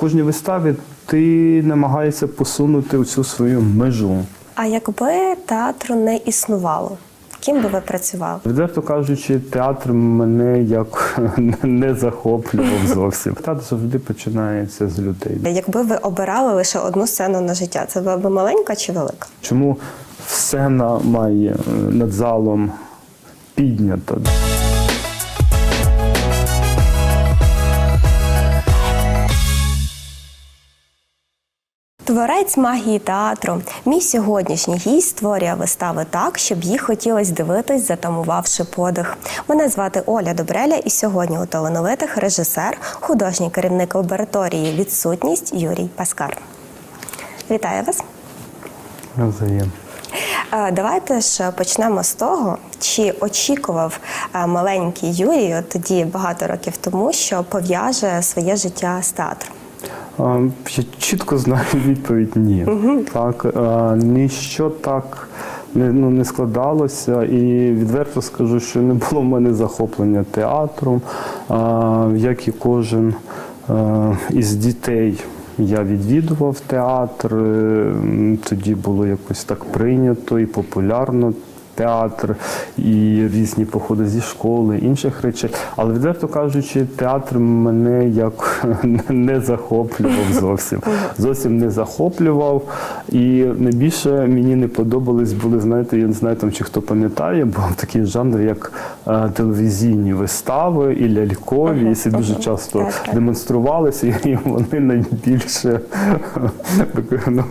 кожній виставі ти намагаєшся посунути цю свою межу. А якби театру не існувало, ким би ви працювали? Відверто кажучи, театр мене як не захоплював зовсім. Театр завжди починається з людей. Якби ви обирали лише одну сцену на життя, це була б маленька чи велика? Чому сцена має е, над залом піднята? Творець магії театру. Мій сьогоднішній гість створює вистави так, щоб їх хотілося дивитись, затамувавши подих. Мене звати Оля Добреля, і сьогодні у талановитих режисер, художній керівник лабораторії Відсутність Юрій Паскар. Вітаю вас. Навзаєм. Е, Давайте ж почнемо з того, чи очікував е, маленький Юрій тоді багато років тому, що пов'яже своє життя з театром. Я чітко знаю відповідь ні. Так, ніщо так не, ну, не складалося, і відверто скажу, що не було в мене захоплення театром, як і кожен із дітей. Я відвідував театр, тоді було якось так прийнято і популярно театр, і різні походи зі школи, інших речей. Але відверто кажучи, театр мене як не захоплював зовсім. Зовсім не захоплював. І найбільше мені не подобались були, знаєте, я не знаю там чи хто пам'ятає, був такий жанр, як е, телевізійні вистави і лялькові, і це дуже часто демонструвалися, і вони найбільше ну,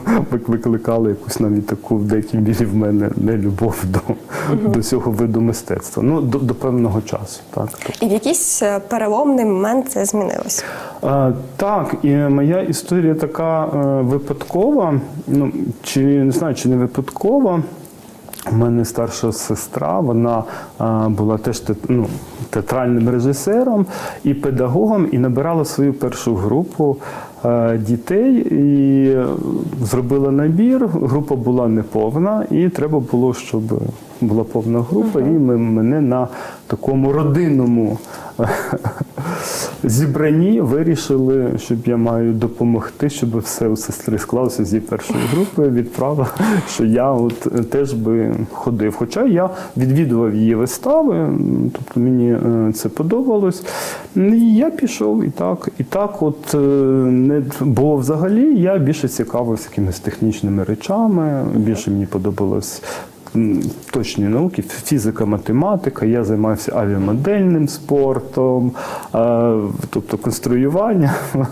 викликали якусь навіть таку в деякій мірі в мене нелюбов до, до цього виду мистецтва. Ну, до, до певного часу. Так. І в якийсь е, переломний момент це змінилося. Е, Так, і моя історія така е, випадкова, ну чи не знаю, чи не випадкова. У мене старша сестра, вона е, була теж те- ну, театральним режисером і педагогом, і набирала свою першу групу е, дітей і зробила набір. Група була неповна, і треба було, щоб була повна група, і ми, мене на такому родинному зібранні вирішили, щоб я маю допомогти, щоб все у сестри склалося з її першої групи. Відправила, що я от е, теж би ходив. Хоча я відвідував її вистави, тобто мені е, це подобалось. І я пішов і так, і так, от е, не бо взагалі я більше цікавився якимись технічними речами. Більше мені подобалось точні науки, фізика, математика. Я займався авіамодельним спортом, е, тобто конструювання.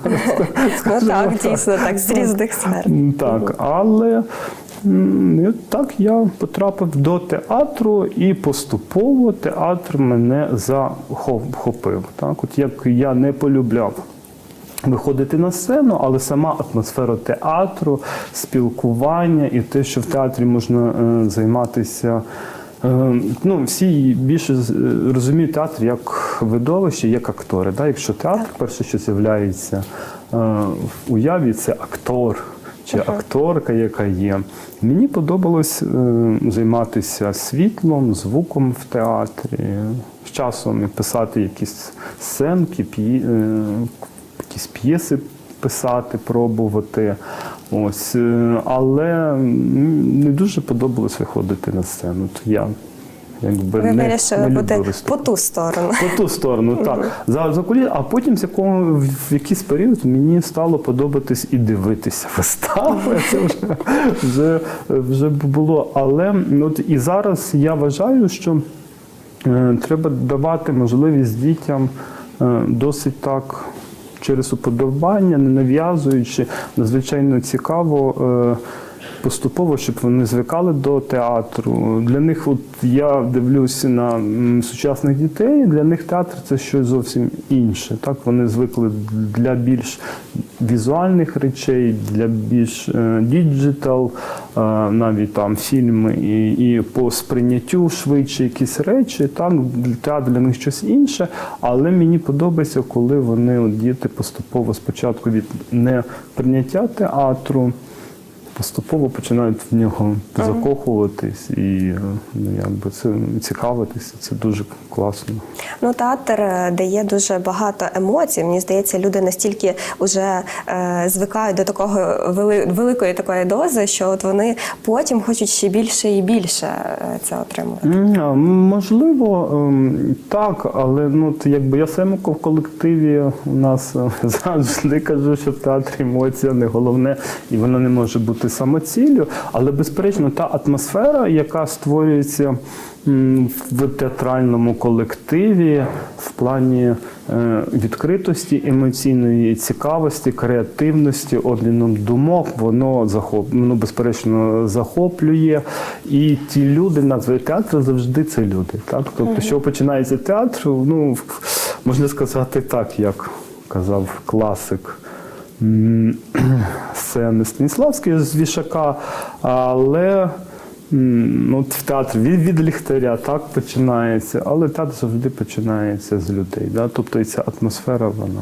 Ну так, дійсно, так, з різних сфер. Так, але так я потрапив до театру, і поступово театр мене захопив. Так, от як я не полюбляв. Виходити на сцену, але сама атмосфера театру, спілкування і те, що в театрі можна е, займатися. е, Ну, всі більше е, розуміють театр як видовище, як актори. Да? Якщо театр, перше, що з'являється е, в уяві, це актор чи акторка, яка є. Мені подобалось е, займатися світлом, звуком в театрі, з часом писати якісь сценки, е, якісь п'єси писати, пробувати. Ось. е, Але не дуже подобалось виходити на сцену. То я якби Ви не, вирішили не бути по ту сторону. По ту сторону, так. За, за кулі... А потім з якому, в якийсь період мені стало подобатись і дивитися вистави. Це вже, вже, вже було. Але ну, от і зараз я вважаю, що е, треба давати можливість дітям е, досить так. Через уподобання, не нав'язуючи, надзвичайно цікаво е, поступово, щоб вони звикали до театру. Для них, от я дивлюся на сучасних дітей, для них театр це щось зовсім інше. Так вони звикли для більш візуальних речей, для більш е, діджитал, е, навіть там фільми і, і по сприйняттю швидше якісь речі. Так, театр для них щось інше, але мені подобається, коли вони от, діти поступово спочатку від неприйняття театру. Поступово починають в нього закохуватись і ну, якби це цікавитися. Це дуже класно. Ну, театр е, дає дуже багато емоцій. Мені здається, люди настільки вже е, звикають до такого вели, великої такої дози, що от вони потім хочуть ще більше і більше е, це отримувати. М, Можливо, ем, так, але ну якби я саме в колективі у нас е, завжди кажу, що в театрі емоція не головне, і вона не може бути самоціллю. Але безперечно, та атмосфера, яка створюється в театральному колективі в плані е, відкритості, емоційної цікавості, креативності, обміном думок, воно захоп, воно безперечно захоплює. І ті люди, назви театру завжди це люди. Так? Тобто, що починається театр, ну можна сказати так, як казав класик. м, Сцени Станіславський з Вішака, але от в театр від, від ліхтаря так починається, але театр завжди починається з людей. Да? Тобто і ця атмосфера, вона,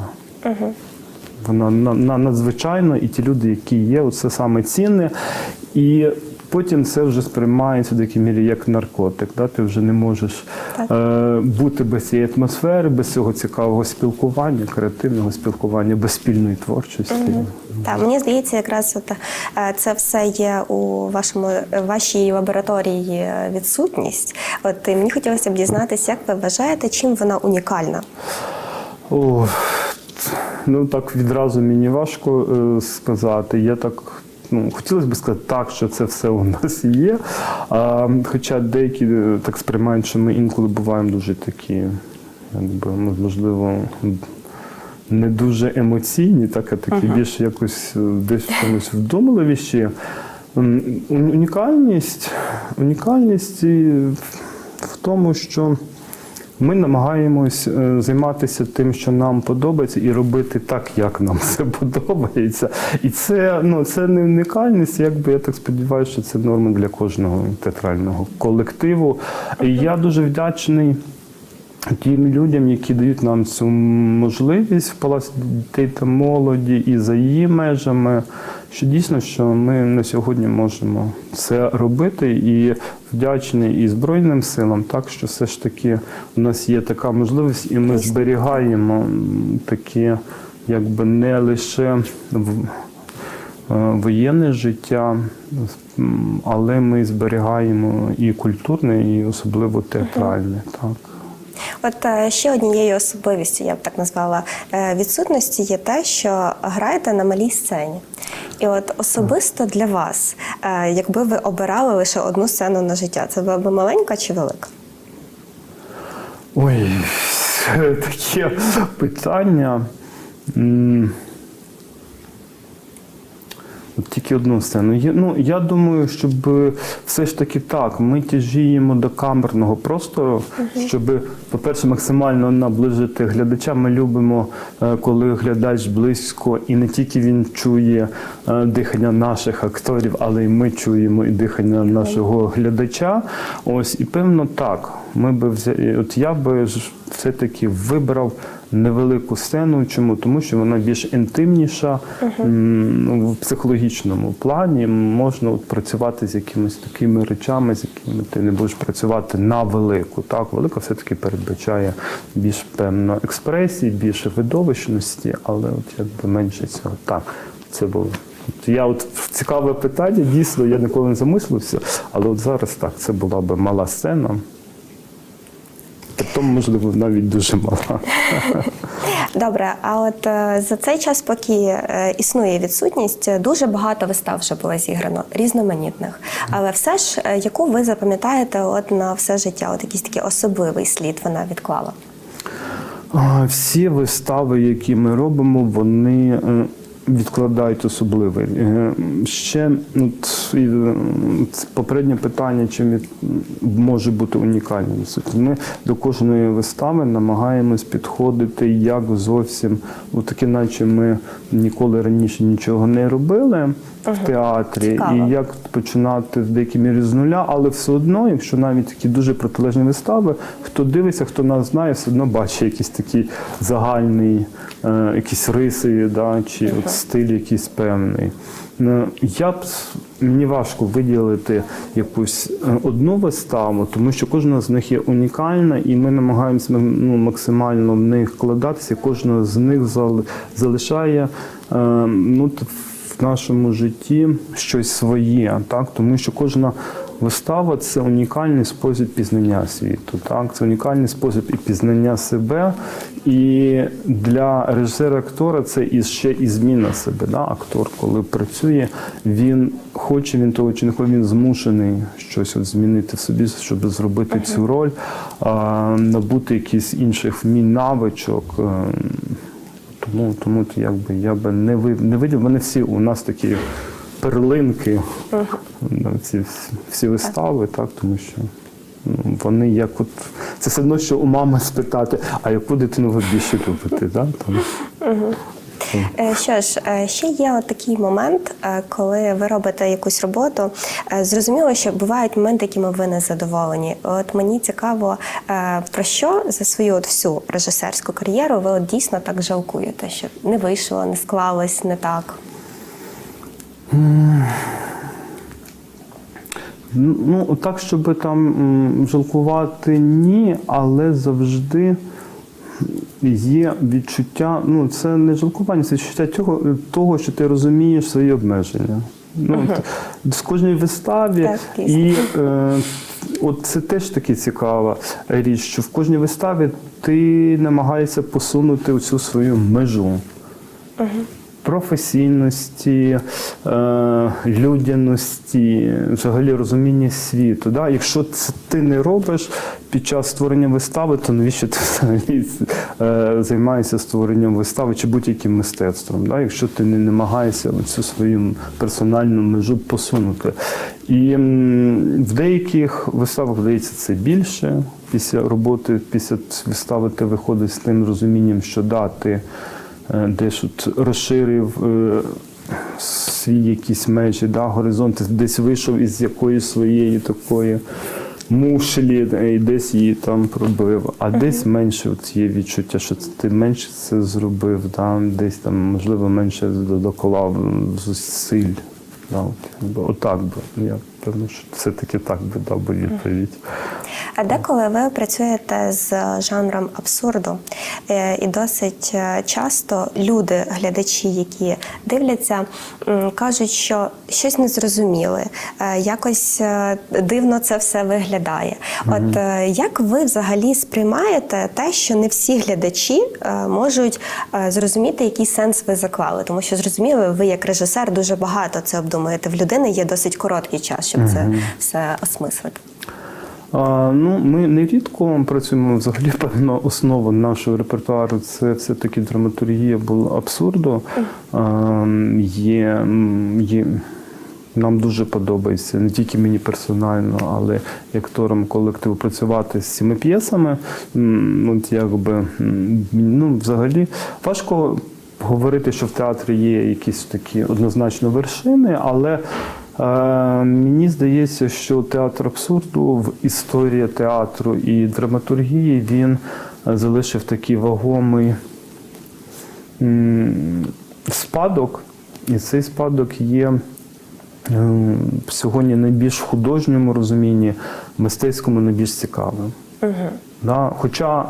вона на, на, надзвичайна, і ті люди, які є, це саме цінне. І потім це вже сприймається в деякій мірі як наркотик. Да? Ти вже не можеш е, бути без цієї атмосфери, без цього цікавого спілкування, креативного спілкування, без спільної творчості. Так, мені здається, якраз от, е, це все є у вашому вашій лабораторії е, відсутність. От і мені хотілося б дізнатися, як ви вважаєте, чим вона унікальна? О, ну так відразу мені важко е, сказати. Я так. Ну, хотілося б сказати так, що це все у нас є. А, хоча деякі е, так сприймають, що ми інколи буваємо дуже такі, якби, можливо, не дуже емоційні, так, а такі більш якось е, десь в чомусь вдумливіші. Унікальність, унікальність в тому, що ми намагаємось е, займатися тим, що нам подобається, і робити так, як нам це подобається. І це, ну, це не унікальність, якби я так сподіваюся, що це норма для кожного театрального колективу. І я дуже вдячний. Тим людям, які дають нам цю можливість в молоді і за її межами, що дійсно, що ми на сьогодні можемо це робити, і вдячний і Збройним силам, так що все ж таки у нас є така можливість, і ми зберігаємо м, таке, якби не лише в- е, воєнне життя, але ми зберігаємо і культурне, і особливо театральне. Так. От е, ще однією особливістю, я б так назвала, е, відсутності є те, що граєте на малій сцені. І от особисто для вас, е, якби ви обирали лише одну сцену на життя, це була б маленька чи велика? Ой, таке питання. Тільки одну сцену. Я, ну, я думаю, щоб е, все ж таки так, ми тяжіємо до камерного простору, щоб, по-перше, максимально наближити глядача. Ми любимо, е, коли глядач близько, і не тільки він чує е, дихання наших акторів, але й ми чуємо і дихання нашого глядача. Ось, і певно, так. Ми би взя... От я би все-таки вибрав невелику сцену. Чому? Тому що вона більш інтимніша ну, в психологічному плані. Можна от працювати з якимись такими речами, з якими ти не будеш працювати на велику. Так, велика все-таки передбачає більш певно експресії, більше видовищності, але от якби менше цього. Так, це було. Я от цікаве питання, дійсно, я ніколи не замислився, але от зараз так, це була би мала сцена. Потім, можливо, навіть дуже мала. Добре, а от е, за цей час, поки е, існує відсутність, дуже багато вистав вже було зіграно, різноманітних. Але все ж, е, яку ви запам'ятаєте от на все життя, от якийсь такий особливий слід вона відклала? Всі вистави, які ми робимо, вони відкладають особливий. Е, Ще от, і, е, попереднє питання, чим може бути унікальним. Ми до кожної вистави намагаємось підходити як зовсім, таке, наче ми ніколи раніше нічого не робили в театрі, Цікаво. і як починати в деякій мірі з нуля, але все одно, якщо навіть такі дуже протилежні вистави, хто дивиться, хто нас знає, все одно бачить якийсь такий загальний, е, якісь риси, да, чи от стиль якийсь певний. Ну, Я б мені важко виділити якусь е, одну виставу, тому що кожна з них є унікальна, і ми намагаємося ну, максимально в них вкладатися. Кожна з них зал- залишає е, ну, в нашому житті щось своє, так? тому що кожна вистава це унікальний спосіб пізнання світу. Так? Це унікальний спосіб і пізнання себе. І для режисера-актора це і ще і зміна себе. Да? Актор, коли працює, він хоче він того чи не хоче, він змушений щось от змінити в собі, щоб зробити цю роль, набути якісь інших вмінь, навичок. Тому, тому якби я би не ви не видів. Вони всі у нас такі перлинки, ці всі- вистави, так тому що ну, вони як от це все одно, що у мами спитати, а яку дитину ви більше любите? Да? Там, Що ж, е, ще є от такий момент, е, коли ви робите якусь роботу. е, Зрозуміло, що бувають моменти, якими ви не задоволені. От мені цікаво, е, про що за свою от всю режисерську кар'єру ви от дійсно так жалкуєте, що не вийшло, не склалось, не так. Ну, так, щоб там жалкувати ні, але завжди є відчуття, ну це не жалкування, це відчуття того, того що ти розумієш свої обмеження. Ну, от В кожної виставі Так, і е, от це теж таки цікава річ, що в кожній виставі ти намагаєшся посунути оцю свою межу професійності, е, людяності, взагалі розуміння світу. Да? Якщо це ти не робиш під час створення вистави, то навіщо ти взагалі е, займаєшся створенням вистави чи будь-яким мистецтвом? Да? Якщо ти не намагаєшся цю свою персональну межу посунути. І в деяких виставах вдається це більше. Після роботи, після вистави ти виходиш з тим розумінням, що да, ти десь от розширив е, свої якісь межі, да, горизонти, десь вийшов із якоїсь своєї такої мушлі, е, і десь її там пробив. А десь менше от є відчуття, що ти менше це зробив, да, десь там, можливо, менше доклав зусиль. Да, от, отак би. Я певно, що все-таки так би дав би відповідь. А деколи ви працюєте з жанром абсурду, Е, і досить е, часто люди, глядачі, які дивляться, кажуть, що щось не зрозуміли, е, якось дивно це все виглядає. От як ви взагалі сприймаєте те, що не всі глядачі можуть зрозуміти, який сенс ви заклали? Тому що зрозуміло, ви як режисер дуже багато це обдумуєте. В людини є досить короткий час, щоб це все осмислити. А, ну, ми нерідко працюємо взагалі певна основа нашого репертуару. Це все-таки драматургія була абсурду. А, є, є, нам дуже подобається не тільки мені персонально, але і акторам колективу працювати з цими п'єсами. От якби ну, взагалі важко говорити, що в театрі є якісь такі однозначно вершини, але Мені здається, що театр абсурду в історії театру і драматургії він залишив такий вагомий спадок, і цей спадок є сьогодні найбільш в художньому розумінні, мистецькому найбільш цікавим. Да? Хоча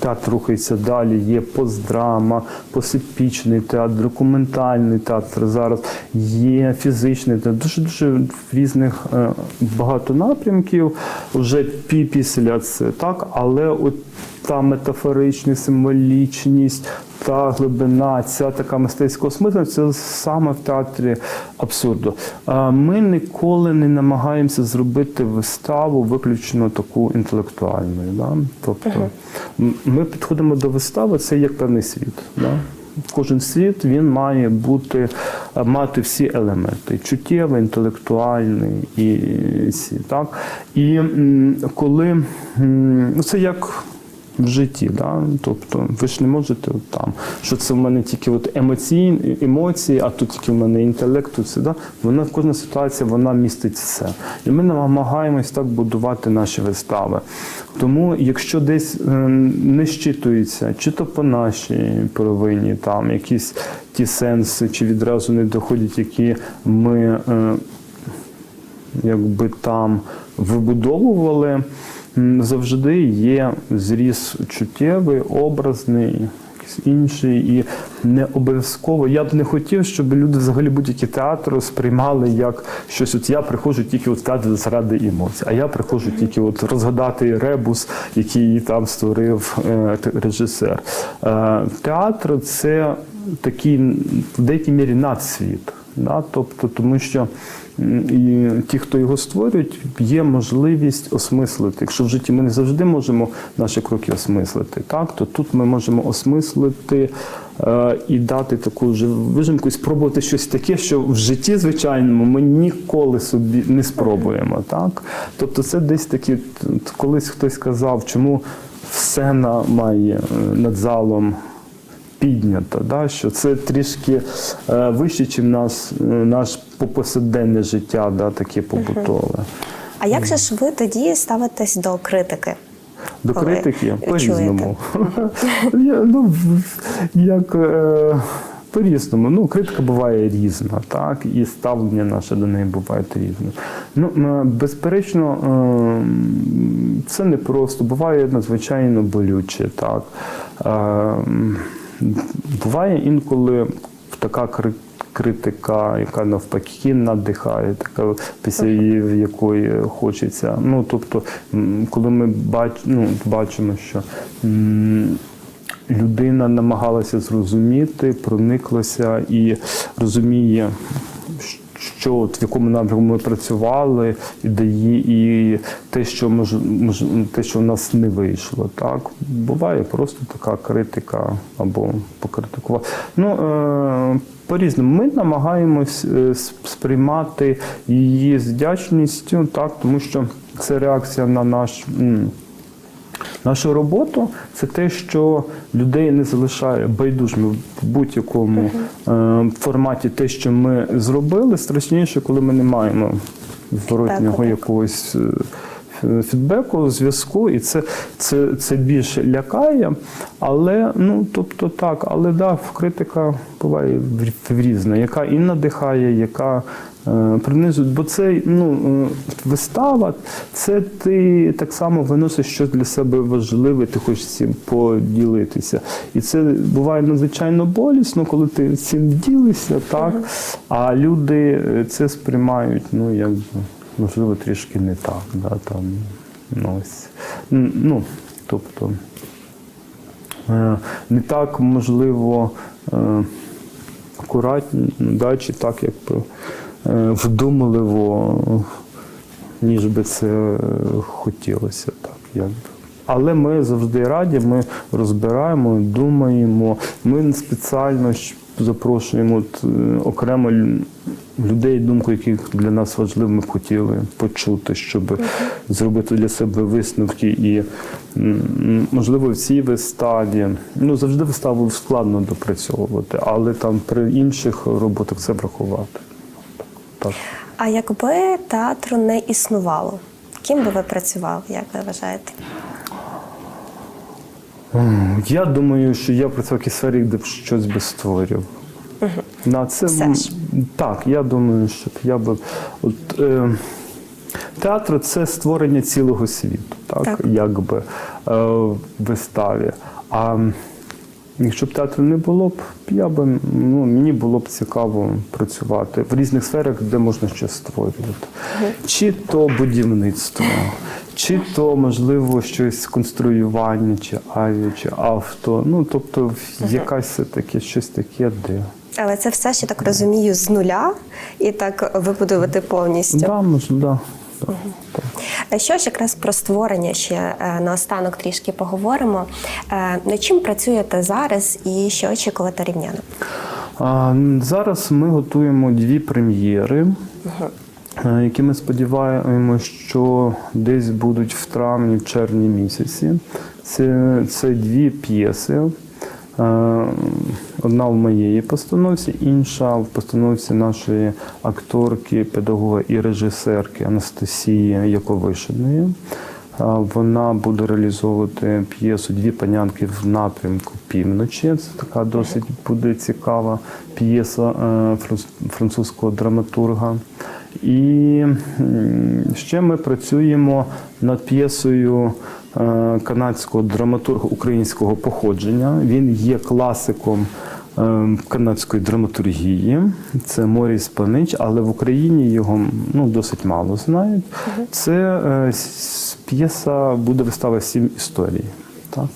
театр рухається далі, є постдрама, посипічний театр, документальний театр зараз, є фізичний театр, дуже дуже різних е, багато напрямків. Вже після це, так, але от та метафоричність, символічність, та глибина, ця така мистецька осмисленість, це саме в театрі абсурду. Ми ніколи не намагаємося зробити виставу виключно таку інтелектуальною. Да? Тобто ми підходимо до вистави, це як певний світ. Да? Кожен світ він має бути, мати всі елементи: чуттєвий, інтелектуальний і всі. Так? І коли ну, це як в житті. Да? Тобто ви ж не можете там, що це в мене тільки от емоційні емоції, а тут тільки в мене інтелект, тут все. Да? Вона кожна ситуація вона містить все. І ми намагаємось так будувати наші вистави. Тому, якщо десь е, не щитується, чи то по нашій провині, там якісь ті сенси, чи відразу не доходять, які ми. е, якби там вибудовували, завжди є зріз чуттєвий, образний, якийсь інший. І не обов'язково. Я б не хотів, щоб люди взагалі будь-який театр сприймали як щось. От я приходжу тільки от театр заради емоцій, а я приходжу тільки от розгадати ребус, який там створив е, режисер. Е, театр це такий в деякій мірі надсвіт. Да? Тобто, тому що і ті, хто його створюють, є можливість осмислити. Якщо в житті ми не завжди можемо наші кроки осмислити, так, то тут ми можемо осмислити е, і дати таку вже вижимку, і спробувати щось таке, що в житті звичайному ми ніколи собі не спробуємо. Так? Тобто це десь такі, колись хтось сказав, чому сцена має е, над залом піднято, да, що це трішки е, вище, ніж нас, е, наш повсякденне життя, да, таке побутове. А як же ж ви тоді ставитесь до критики? До Коли критики по-різному. Ну, як, е, по-різному. Ну, критика буває різна, так, і ставлення наше до неї буває різне. Ну, безперечно, е, це не просто, буває надзвичайно болюче, так. Е, Буває інколи така критика, яка навпаки надихає, така після її якої хочеться. Ну тобто, коли ми бач, ну, бачимо, що людина намагалася зрозуміти, прониклася і розуміє. Що от в якому напрямку ми працювали, і дає і те, що мож, мож, те, що в нас не вийшло. Так буває просто така критика або покритикувати. Ну е, по-різному. Ми намагаємось е, сприймати її з вдячністю, так, тому що це реакція на наш. м, Нашу роботу це те, що людей не залишає байдужими в будь-якому е, форматі. Те, що ми зробили, страшніше, коли ми не маємо зворотнього якогось е, фідбеку, зв'язку, і це, це, це більше лякає. Але ну тобто так, але да, критика буває в різна, яка і надихає, яка е. Бо це ну, е, вистава, це ти так само виносиш щось для себе важливе, ти хочеш цим поділитися. І це буває надзвичайно болісно, коли ти цим ділишся, так, а люди е, це сприймають, ну, як можливо, трішки не так. Да, там, ну, ось. Ну, тобто, не так можливо акуратно, да, чи так е, вдумливо, ніж би це е, хотілося. Так, якби. Але ми завжди раді, ми розбираємо, думаємо. Ми спеціально запрошуємо от, е, окремо людей, думку яких для нас важливо, ми б хотіли почути, щоб зробити для себе висновки. І можливо в цій виставі, ну завжди виставу складно допрацьовувати, але там при інших роботах це врахувати. Так. А якби театру не існувало, ким би ви працювали, як ви вважаєте? Я думаю, що я працював в якійсь сфері, де б щось би створював. На це Все ж. так, я думаю, що я би от е, театр це створення цілого світу, так, Так. якби е, в виставі. А якщо б театру не було б, я би ну мені було б цікаво працювати в різних сферах, де можна щось створювати. Чи то будівництво, чи то можливо щось конструювання, чи авіа, чи авто. Ну тобто якась все таке, щось таке, де. Але це все ще так розумію з нуля і так вибудувати повністю. Да, може, да. да. Що ж якраз про створення ще е, наостанок трішки поговоримо. Е, Над чим працюєте зараз і що очікувати рівняно? Зараз ми готуємо дві прем'єри. е, які ми сподіваємося, що десь будуть в травні, в червні місяці. Це, це дві п'єси. Одна в моєї постановці, інша в постановці нашої акторки, педагога і режисерки Анастасії Яковишиної. Вона буде реалізовувати п'єсу Дві панянки в напрямку півночі. Це така досить буде цікава п'єса е, французького драматурга. І ще ми працюємо над п'єсою канадського драматурга українського походження. Він є класиком е, канадської драматургії. Це Моріс Панич, але в Україні його ну, досить мало знають. Це е, п'єса буде вистава сім історій. Так.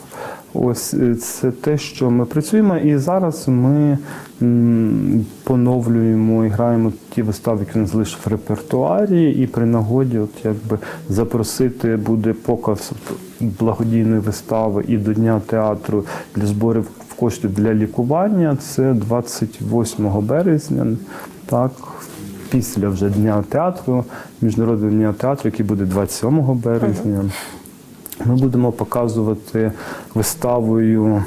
Ось е, це те, що ми працюємо, і зараз ми поновлюємо і граємо ті вистави, які він залишив в репертуарі, і при нагоді, от якби запросити буде показ благодійної вистави і до Дня театру для зборів коштів для лікування. Це 28 березня. Так, після вже Дня театру, міжнародного дня театру, який буде 27 березня. Ми будемо показувати виставою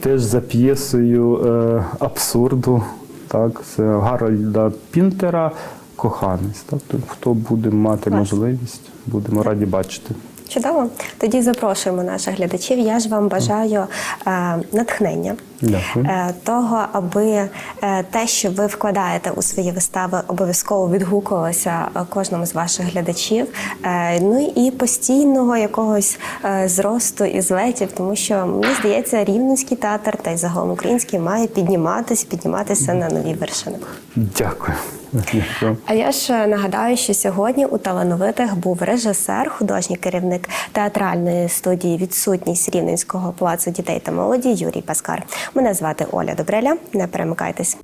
теж за п'єсою е, абсурду. Так, це Гарольда Пінтера Коханець. Так, хто буде мати можливість, будемо раді бачити. Чудово. Тоді запрошуємо наших глядачів. Я ж вам бажаю е, натхнення. Дякую. Е, того, аби е, те, що ви вкладаєте у свої вистави, обов'язково відгукувалося е, кожному з ваших глядачів. Е, Ну і постійного якогось е, зросту і злетів, тому що мені здається, рівненський театр та й загалом український має підніматись, підніматися на нові вершини. Дякую. А я ж нагадаю, що сьогодні у талановитих був режисер, художній керівник театральної студії Відсутність Рівненського палацу дітей та молоді Юрій Паскар. Мене звати Оля Добреля. Не перемикайтесь.